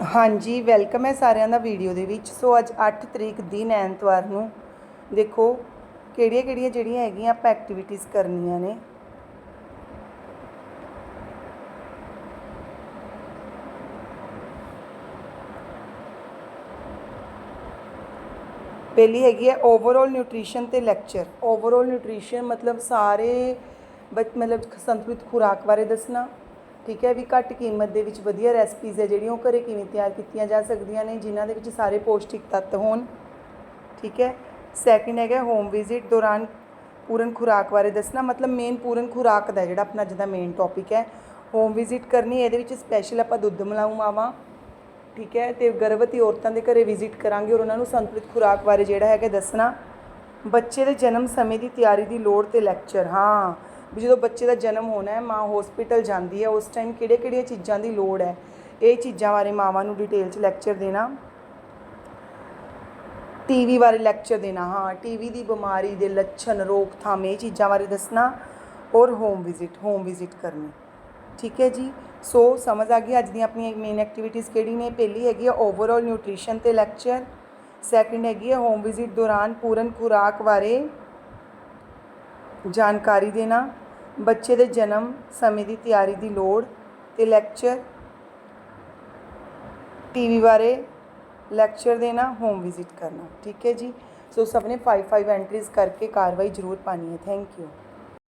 ਹਾਂਜੀ ਵੈਲਕਮ ਹੈ ਸਾਰਿਆਂ ਦਾ ਵੀਡੀਓ ਦੇ ਵਿੱਚ। ਸੋ ਅੱਜ 8 ਤਰੀਕ ਦਿਨ ਐਤਵਾਰ ਨੂੰ ਦੇਖੋ ਕਿਹੜੀਆਂ ਕਿਹੜੀਆਂ ਜਿਹੜੀਆਂ ਹੈਗੀਆਂ ਆਪਾਂ ਐਕਟੀਵਿਟੀਜ਼ ਕਰਨੀਆਂ ਨੇ। ਪਹਿਲੀ ਹੈਗੀ ਹੈ ਓਵਰਆਲ ਨਿਊਟ੍ਰੀਸ਼ਨ ਤੇ ਲੈਕਚਰ ਓਵਰਆਲ ਨਿਊਟ੍ਰੀਸ਼ਨ ਮਤਲਬ ਸਾਰੇ ਬੱਚ- ਮਤਲਬ ਸੰਤੁਲਿਤ ਖੁਰਾਕ ਬਾਰੇ ਦੱਸਣਾ। ਠੀਕ ਹੈ ਵੀ ਘੱਟ ਕੀਮਤ ਦੇ ਵਿੱਚ ਵਧੀਆ ਰੈਸਪੀਜ਼ ਹੈ ਜਿਹੜੀਆਂ ਉਹ ਘਰੇ ਕਿਵੇਂ ਤਿਆਰ ਕੀਤੀਆਂ ਜਾ ਸਕਦੀਆਂ ਨੇ, ਜਿਨ੍ਹਾਂ ਦੇ ਵਿੱਚ ਸਾਰੇ ਪੌਸ਼ਟਿਕ ਤੱਤ ਹੋਣ। ਠੀਕ ਹੈ। ਸੈਕਿੰਡ ਹੈਗਾ ਹੋਮ ਵਿਜ਼ਿਟ ਦੌਰਾਨ ਪੂਰਨ ਖੁਰਾਕ ਬਾਰੇ ਦੱਸਣਾ। ਮਤਲਬ ਮੇਨ ਪੂਰਨ ਖੁਰਾਕ ਦਾ ਜਿਹੜਾ ਆਪਣਾ ਅੱਜ ਦਾ ਮੇਨ ਟੌਪਿਕ ਹੈ। ਹੋਮ ਵਿਜ਼ਿਟ ਕਰਨੀ ਇਹਦੇ ਵਿੱਚ ਸਪੈਸ਼ਲ ਆਪਾਂ ਦੁੱਧ ਮਲਾਊ ਮਾਵਾਂ। ਠੀਕ ਹੈ। ਤੇ ਗਰਭਵਤੀ ਔਰਤਾਂ ਦੇ ਘਰੇ ਵਿਜ਼ਿਟ ਕਰਾਂਗੇ ਔਰ ਉਹਨਾਂ ਨੂੰ ਸੰਤੁਲਿਤ ਖੁਰਾਕ ਬਾਰੇ ਜਿਹੜਾ ਹੈਗਾ ਦੱਸਣਾ। ਬੱਚੇ ਦੇ ਜਨਮ ਸਮੇਂ ਦੀ ਤਿਆਰੀ ਦੀ ਲੋੜ ਤੇ ਲੈਕਚਰ ਹਾਂ। ਵੀ ਜਦੋਂ ਬੱਚੇ ਦਾ ਜਨਮ ਹੋਣਾ ਹੈ, ਮਾਂ ਹਸਪੀਟਲ ਜਾਂਦੀ ਹੈ, ਉਸ ਟਾਈਮ ਕਿਹੜੇ ਕਿਹੜੀਆਂ ਚੀਜ਼ਾਂ ਦੀ ਲੋੜ ਹੈ? ਇਹ ਚੀਜ਼ਾਂ ਬਾਰੇ ਮਾਵਾਂ ਨੂੰ ਡਿਟੇਲ 'ਚ ਲੈਕਚਰ ਦੇਣਾ। ਟੀਵੀ ਬਾਰੇ ਲੈਕਚਰ ਦੇਣਾ, ਹਾਂ ਟੀਵੀ ਦੀ ਬਿਮਾਰੀ ਦੇ ਲੱਛਣ, ਰੋਕਥਾਮ, ਇਹ ਚੀਜ਼ਾਂ ਬਾਰੇ ਦੱਸਣਾ ਔਰ ਹੋਮ ਵਿਜ਼ਿਟ ਹੋਮ ਵਿਜ਼ਿਟ ਕਰਨੀ। ਠੀਕ ਹੈ ਜੀ? ਸੋ ਸਮਝ ਆ ਗਈ ਅੱਜ ਦੀਆਂ ਆਪਣੀਆਂ ਮੇਨ ਐਕਟੀਵਿਟੀਜ਼ ਕਿਹੜੀ ਨੇ? ਪਹਿਲੀ ਹੈਗੀ ਹੈ ਓਵਰਆਲ ਨਿਊਟ੍ਰੀਸ਼ਨ ਤੇ ਲੈਕਚਰ ਸੈਕਿੰਡ ਹੈਗੀ ਹੈ ਹੋਮ ਵਿਜ਼ਿਟ ਦੌਰਾਨ ਪੂਰਨ ਖੁਰਾਕ ਬਾਰੇ ਜਾਣਕਾਰੀ ਦੇਣਾ, ਬੱਚੇ ਦੇ ਜਨਮ ਸਮੇਂ ਦੀ ਤਿਆਰੀ ਦੀ ਲੋੜ ਅਤੇ ਲੈਕਚਰ, ਟੀਵੀ ਬਾਰੇ ਲੈਕਚਰ ਦੇਣਾ ਹੋਮ ਵਿਜ਼ਿਟ ਕਰਨਾ। ਠੀਕ ਹੈ ਜੀ? ਸੋ ਸਭ ਨੇ 5 5 ਐਂਟਰੀਜ਼ ਕਰਕੇ ਕਾਰਵਾਈ ਜ਼ਰੂਰ ਪਾਣੀ ਹੈ। Thank you